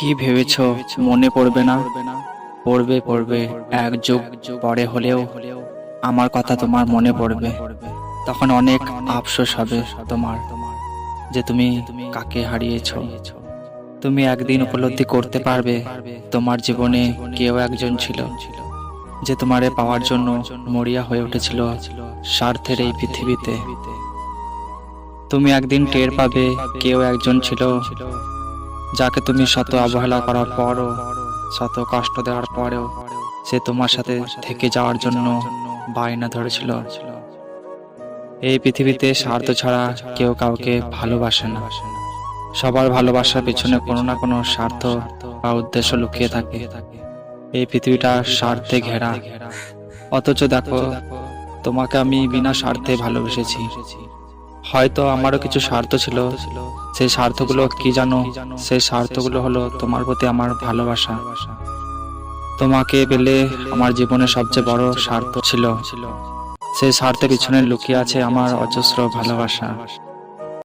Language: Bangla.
কি ভেবেছ? মনে পড়বে না? পড়বে পড়বে। এক যুগ পরে হলেও আমার কথা তোমার মনে পড়বে। তখন অনেক আফসোস হবে তোমার যে তুমি কাকে হারিয়েছ। তুমি একদিন উপলব্ধি করতে পারবে তোমার জীবনে কেউ একজন ছিল যে তোমারে পাওয়ার জন্য মরিয়া হয়ে উঠেছিল স্বার্থের এই পৃথিবীতে। তুমি একদিন টের পাবে কেউ একজন ছিল যাকে তুমি শত অবহেলা করার পরও শত কষ্ট দেওয়ার পরেও সে তোমার সাথে থেকে যাওয়ার জন্য বায়না ধরেছিল। এই পৃথিবীতে স্বার্থ ছাড়া কেউ কাউকে ভালোবাসে না। সবার ভালোবাসার পেছনে কোনো না কোনো স্বার্থ বা উদ্দেশ্য লুকিয়ে থাকে। এই পৃথিবীটা স্বার্থে ঘেরা। অথচ দেখো, তোমাকে আমি বিনা স্বার্থে ভালোবেসেছি। হয়তো আমারও কিছু স্বার্থ ছিল। সেই স্বার্থগুলো কি জানো? সেই স্বার্থগুলো হলো তোমার প্রতি আমার ভালোবাসা। তোমাকে পেলে আমার জীবনের সবচেয়ে বড় স্বার্থ ছিল। সেই স্বার্থের পিছনে লুকিয়ে আছে আমার অজস্র ভালোবাসা।